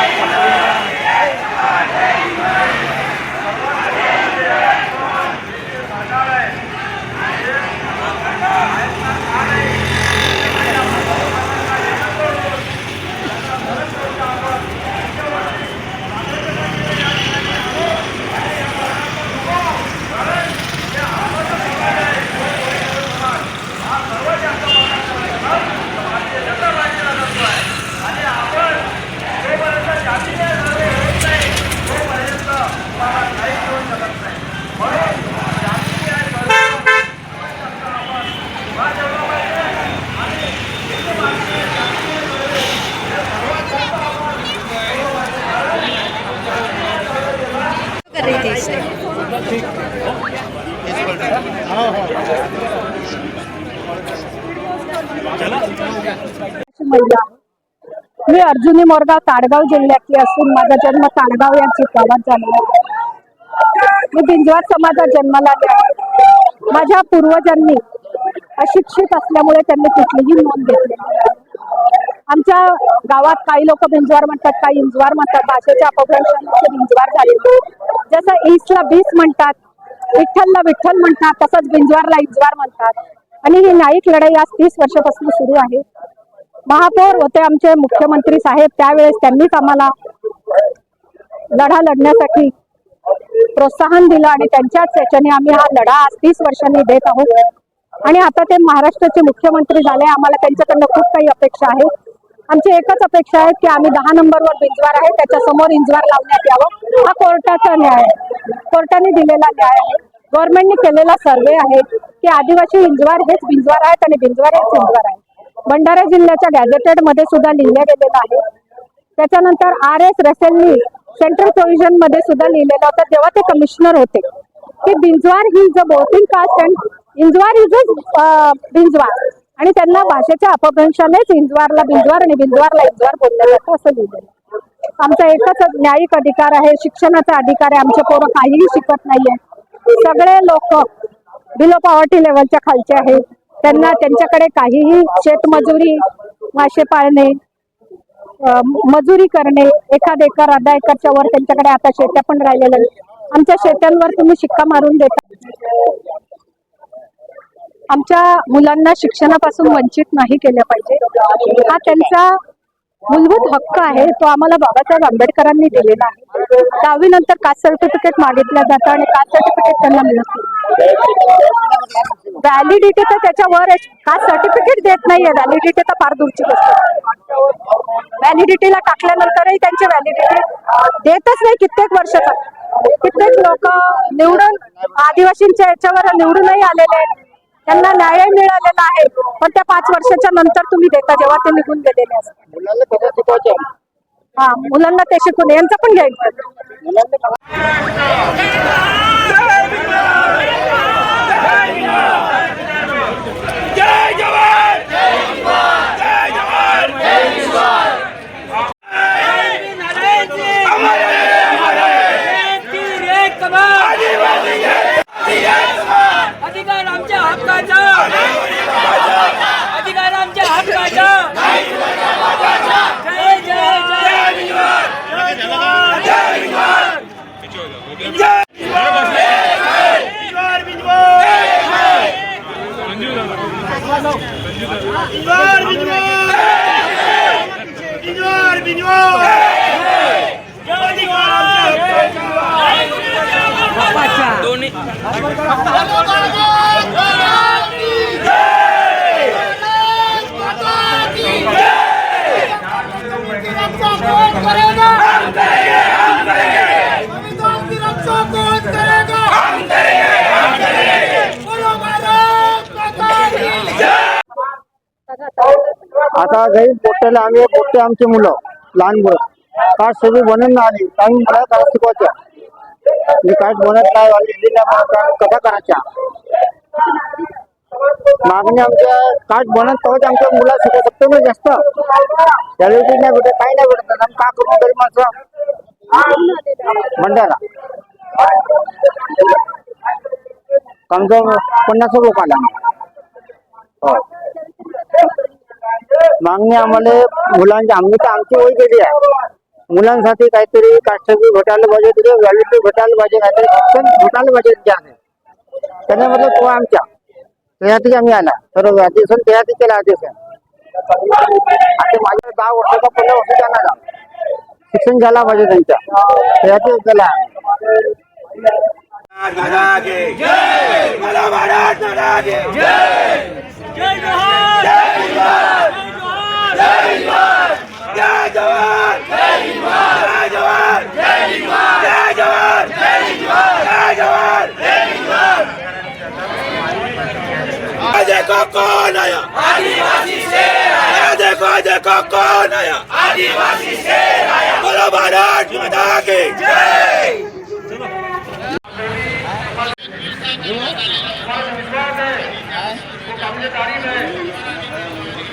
Yeah. मी अर्जुनी मोरगाव ताडगाव जिल्ह्यातली असून माझा जन्म ताडगाव या गावात झाला मी बिंजवात समाजात जन्माला आले माझ्या पूर्वजांनी अशिक्षित असल्यामुळे त्यांनी कुठलीही नोंद घेतली आमच्या गावात काही लोक बिंजवार म्हणतात काही इंजवार म्हणतात. भाषेच्या अपभ्रंशांमध्ये बिंजवार झाले. जसं ईसला बीस म्हणतात विठ्ठलला विठ्ठल म्हणतात तसंच बिंजवारला इंजवार म्हणतात. आणि ही न्यायिक लढाई आज तीस वर्षापासून सुरू आहे. महापौर होते आमचे मुख्यमंत्री साहेब त्यावेळेस त्यांनीच आम्हाला लढा लढण्यासाठी प्रोत्साहन दिलं आणि त्यांच्याच याच्याने आम्ही हा लढा आज तीस वर्षांनी देत आहोत. आणि आता ते महाराष्ट्राचे मुख्यमंत्री झाले आम्हाला त्यांच्याकडनं खूप काही अपेक्षा आहेत आमची एकच अपेक्षा आहे की आम्ही दहा नंबरवर बिंजवार आहे त्याच्यासमोर इंजवार लावण्यात यावं. हा कोर्टाचा न्याय आहे. कोर्टाने दिलेला न्याय आहे. गव्हर्नमेंटने केलेला सर्वे आहे की आदिवासी इंजवार हेच बिंजवार आहेत आणि बिंजवार हेच इंजवार आहे भंडारा जिल्ह्याच्या गॅझेटेडमध्ये सुद्धा लिहिलं गेलेलं आहे. त्याच्यानंतर आर एस रसेलनी सेंट्रल प्रोव्हिजनमध्ये सुद्धा लिहिलेलं होतं. जेव्हा ते कमिशनर होते की बिंजवार ही a बोथिंग caste and Injwar is Binjhwar आणि त्यांना भाषेच्या अपभ्रंशानेच इंजवारला बिंजवार आणि बिंजवारला इंजवार बोललं जातं असं लिहिलेलं आमचा एकच न्यायिक अधिकार आहे शिक्षणाचा अधिकार आहे आमचे पोरं काहीही शिकत नाहीये. सगळे लोक बिलो पॉवर्टी लेवलच्या खालचे आहेत. त्यांना त्यांच्याकडे काहीही शेतमजुरी मासे पाळणे मजुरी करणे एखाद एकर अर्धा एकरच्या वर त्यांच्याकडे आता शेत्या पण राहिलेल्या आमच्या शेत्यांवर तुम्ही शिक्का मारून देता. आमच्या मुलांना शिक्षणापासून वंचित नाही केलं पाहिजे. हा त्यांचा मूलभूत हक्क आहे तो आम्हाला बाबासाहेब आंबेडकरांनी दिलेला आहे. दहावी नंतर कास्ट सर्टिफिकेट मागितलं जातं आणि कास्ट सर्टिफिकेट त्यांना मिळत व्हॅलिडिटी तर त्याच्यावर कास्ट सर्टिफिकेट देत नाहीये. व्हॅलिडिटी तर फार दूरची गोष्ट व्हॅलिडिटीला टाकल्यानंतरही त्यांची व्हॅलिडिटी देतच नाही कित्येक वर्षाचा. कित्येक लोक निवडून आदिवासींच्या याच्यावर निवडूनही आलेले आहेत. त्यांना न्याय मिळालेला आहे. पण त्या पाच वर्षाच्या नंतर तुम्ही देता जेव्हा ते निघून गेलेले असतात. हा मुलांना ते शिकून यांचं पण घ्यायचं मुलांना कसं जय जवान जय जवान अधिकार आमच्या हक्काचा. अधिकार आमच्या हक्काचा. जय जय जय. बिजवार आता काही पोट्याला आम्ही पोट्टे आमची मुलं लहान मुलं काठ सगळी बनत ना आली. काही मला काय शिकवायच्या मी काहीच बनत नाही वाली म्हणत कथा करायच्या? मागणी आमच्या काठ बनत तेव्हाच आमच्या मुला शिकू शकतो ना जास्त. त्यावेळी नाही भेटत काही नाही भेटत. आम्ही का करू तरी माणसं? मंडळाला. कमजोर पन्नास लोक आला हो मागणी आम्हाला मुलांची आम्ही तर आमची वय गेली आहे मुलांसाठी काहीतरी काष्टी भेटायला पाहिजे तिथे व्हॅल्यू भेटायला पाहिजे काहीतरी शिक्षण भेटायला पाहिजे जे आहे त्याने म्हटलं तो आमच्या त्यासाठी आम्ही आला तर ग्रॅज्युएशन त्यासाठी केला आदेश आता माझ्या दहा वर्षाचा पंधरा वर्ष जाणार शिक्षण झाला पाहिजे त्यांच्या त्यासाठी केला जय मला महाराज नारागे जय जय जोहार जय जवान जय जोहार जय जवान। जय जवान। जय जवान। जय जवान। जय देखो कौन आया। आदिवासी शेर देखो देखो कौन आया। आदिवासी शेर आया। बोलो महाराज माता के। जय।